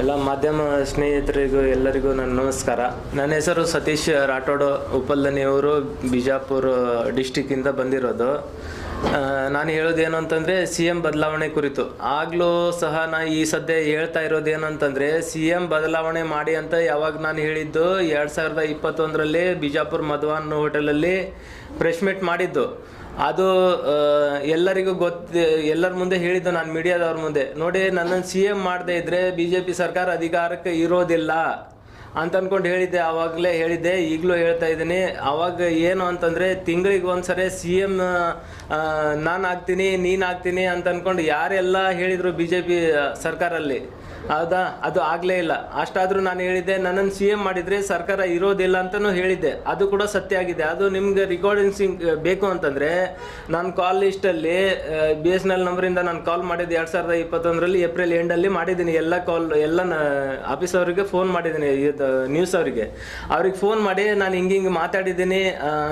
ಎಲ್ಲ ಮಾಧ್ಯಮ ಸ್ನೇಹಿತರಿಗೂ ಎಲ್ಲರಿಗೂ ನನ್ನ ನಮಸ್ಕಾರ. ನನ್ನ ಹೆಸರು ಸತೀಶ್ ರಾಠೋಡ್ ಉಪಲ್ದನಿಯವರು ಬಿಜಾಪುರ ಡಿಸ್ಟಿಕ್ಕಿಂದ ಬಂದಿರೋದು. ನಾನು ಹೇಳೋದೇನು ಅಂತಂದರೆ ಸಿ ಎಂ ಬದಲಾವಣೆ ಕುರಿತು. ಆಗಲೂ ಸಹ ನಾ ಈ ಸದ್ಯ ಹೇಳ್ತಾ ಇರೋದು ಅಂತಂದರೆ ಸಿ ಎಂ ಬದಲಾವಣೆ ಮಾಡಿ ಅಂತ ಯಾವಾಗ ನಾನು ಹೇಳಿದ್ದು ಎರಡು ಸಾವಿರದ ಇಪ್ಪತ್ತೊಂದರಲ್ಲಿ ಬಿಜಾಪುರ ಮಧುವಾನ್ ಹೋಟೆಲಲ್ಲಿ ಪ್ರೆಸ್ ಮೀಟ್ ಮಾಡಿದ್ದು. ಅದು ಎಲ್ಲರಿಗೂ ಗೊತ್ತ, ಎಲ್ಲರ ಮುಂದೆ ಹೇಳಿದ್ದು ನಾನು ಮೀಡಿಯಾದವ್ರ ಮುಂದೆ. ನೋಡಿ ನನ್ನನ್ನು ಸಿ ಎಂ ಮಾಡದೇ ಇದ್ದರೆ ಬಿ ಜೆ ಪಿ ಸರ್ಕಾರ ಅಧಿಕಾರಕ್ಕೆ ಇರೋದಿಲ್ಲ. ಅಂತ ಅನ್ಕೊಂಡು ಹೇಳಿದ್ದೆ ಆವಾಗಲೇ ಹೇಳಿದ್ದೆ, ಈಗಲೂ ಹೇಳ್ತಾ ಇದ್ದೀನಿ. ಅವಾಗ ಏನು ಅಂತಂದರೆ, ತಿಂಗಳಿಗೆ ಒಂದ್ಸರಿ ಸಿ ಎಂ ನಾನು ಆಗ್ತೀನಿ, ನೀನು ಆಗ್ತೀನಿ ಅಂತ ಅನ್ಕೊಂಡು ಯಾರೆಲ್ಲ ಹೇಳಿದರು ಬಿ ಜೆ ಪಿ ಸರ್ಕಾರಲ್ಲಿ ಹೌದಾ? ಅದು ಆಗಲೇ ಇಲ್ಲ. ಅಷ್ಟಾದರೂ ನಾನು ಹೇಳಿದ್ದೆ, ನನ್ನನ್ನು ಸಿ ಎಂ ಮಾಡಿದರೆ ಸರ್ಕಾರ ಇರೋದಿಲ್ಲ ಅಂತಲೂ ಹೇಳಿದ್ದೆ. ಅದು ಕೂಡ ಸತ್ಯ ಆಗಿದೆ. ಅದು ನಿಮ್ಗೆ ರಿಕಾರ್ಡಿಂಗ್ಸಿಂಗ್ ಬೇಕು ಅಂತಂದರೆ, ನಾನು ಕಾಲ್ ಲಿಸ್ಟಲ್ಲಿ ಬಿ ಎಸ್ ಎನ್ ಎಲ್ ನಂಬರಿಂದ ನಾನು ಕಾಲ್ ಮಾಡಿದ್ದು ಎರಡು ಸಾವಿರದ ಇಪ್ಪತ್ತೊಂದರಲ್ಲಿ ಏಪ್ರಿಲ್ ಎಂಡಲ್ಲಿ ಮಾಡಿದ್ದೀನಿ. ಎಲ್ಲ ಕಾಲ್ ಎಲ್ಲ ಆಫೀಸ್ ಅವರಿಗೆ ಫೋನ್ ಮಾಡಿದ್ದೀನಿ ಇದು ನ್ಯೂಸ್ ಅವರಿಗೆ. ಅವ್ರಿಗೆ ಫೋನ್ ಮಾಡಿ ನಾನು ಹಿಂಗೆ ಹಿಂಗೆ ಮಾತಾಡಿದ್ದೀನಿ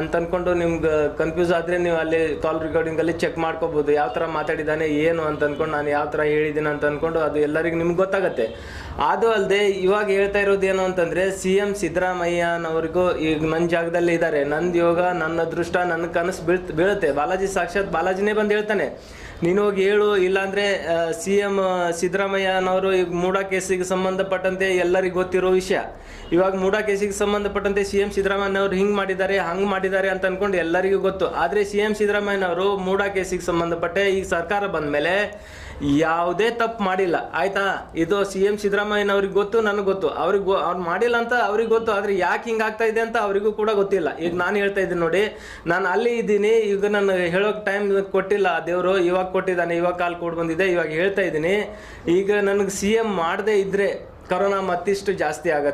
ಅಂತ ಅನ್ಕೊಂಡು ನಿಮ್ಗೆ ಕನ್ಫ್ಯೂಸ್ ಆದರೆ ನೀವು ಅಲ್ಲಿ ಕಾಲ್ ರೆಕಾರ್ಡಿಂಗಲ್ಲಿ ಚೆಕ್ ಮಾಡ್ಕೋಬೋದು. ಯಾವ ಥರ ಮಾತಾಡಿದ್ದಾನೆ, ಏನು ಅಂತ ಅನ್ಕೊಂಡು ನಾನು ಯಾವ ಥರ ಹೇಳಿದ್ದೀನಿ ಅಂತ ಅನ್ಕೊಂಡು ಅದು ಎಲ್ಲರಿಗೂ ನಿಮ್ಗೆ ಗೊತ್ತಾಗತ್ತೆ. ಅದು ಅಲ್ಲದೆ ಇವಾಗ ಹೇಳ್ತಾ ಇರೋದು ಏನು ಅಂತಂದರೆ ಸಿ ಎಂ ಸಿದ್ದರಾಮಯ್ಯನವ್ರಿಗೂ ಈಗ ನನ್ನ ಜಾಗದಲ್ಲಿ ಇದ್ದಾರೆ. ನಂದು ಯೋಗ, ನನ್ನ ಅದೃಷ್ಟ, ನನ್ನ ಕನಸು ಬೀಳ್ ಬೀಳುತ್ತೆ. ಬಾಲಾಜಿ ಸಾಕ್ಷಾತ್ ಬಾಲಾಜಿನೇ ಬಂದು ಹೇಳ್ತಾನೆ. ನೀನು ಹೋಗಿ ಹೇಳು, ಇಲ್ಲಾಂದ್ರೆ ಸಿ ಎಂ ಸಿದ್ದರಾಮಯ್ಯನವರು ಈಗ ಮೂಡಾ ಕೇಸಿಗೆ ಸಂಬಂಧಪಟ್ಟಂತೆ ಎಲ್ಲರಿಗೂ ಗೊತ್ತಿರೋ ವಿಷಯ. ಇವಾಗ ಮೂಡಾ ಕೇಸಿಗೆ ಸಂಬಂಧಪಟ್ಟಂತೆ ಸಿ ಎಂ ಸಿದ್ದರಾಮಯ್ಯನವರು ಹಿಂಗೆ ಮಾಡಿದ್ದಾರೆ, ಹಂಗೆ ಮಾಡಿದ್ದಾರೆ ಅಂತ ಅನ್ಕೊಂಡು ಎಲ್ಲರಿಗೂ ಗೊತ್ತು. ಆದರೆ ಸಿ ಎಂ ಸಿದ್ದರಾಮಯ್ಯನವರು ಮೂಡಾ ಕೇಸಿಗೆ ಸಂಬಂಧಪಟ್ಟೆ ಈಗ ಸರ್ಕಾರ ಬಂದ ಮೇಲೆ ಯಾವುದೇ ತಪ್ಪು ಮಾಡಿಲ್ಲ. ಆಯ್ತಾ? ಇದು ಸಿ ಎಂ ಸಿದ್ದರಾಮಯ್ಯನವ್ರಿಗೆ ಗೊತ್ತು, ನನಗೆ ಗೊತ್ತು. ಅವ್ರಿಗೆ ಅವ್ರು ಮಾಡಿಲ್ಲ ಅಂತ ಅವ್ರಿಗೆ ಗೊತ್ತು, ಆದರೆ ಯಾಕೆ ಹಿಂಗೆ ಆಗ್ತಾ ಇದೆ ಅಂತ ಅವರಿಗೂ ಕೂಡ ಗೊತ್ತಿಲ್ಲ. ಈಗ ನಾನು ಹೇಳ್ತಾ ಇದ್ದೀನಿ ನೋಡಿ, ನಾನು ಅಲ್ಲಿ ಇದ್ದೀನಿ, ಈಗ ನಾನು ಹೇಳೋಕೆ ಟೈಮ್ ಕೊಟ್ಟಿಲ್ಲ ದೇವರು, ಇವಾಗ ಕೊಟ್ಟಿದ್ದಾನೆ, ಇವಾಗ ಕಾಲು ಕೊಟ್ಟು ಬಂದಿದೆ, ಇವಾಗ ಹೇಳ್ತಾ ಇದ್ದೀನಿ. ಈಗ ನನಗೆ ಸಿ ಎಂ ಮಾಡದೇ ಇದ್ದರೆ ಕರೋನಾ ಮತ್ತಿಷ್ಟು ಜಾಸ್ತಿ ಆಗತ್ತೆ.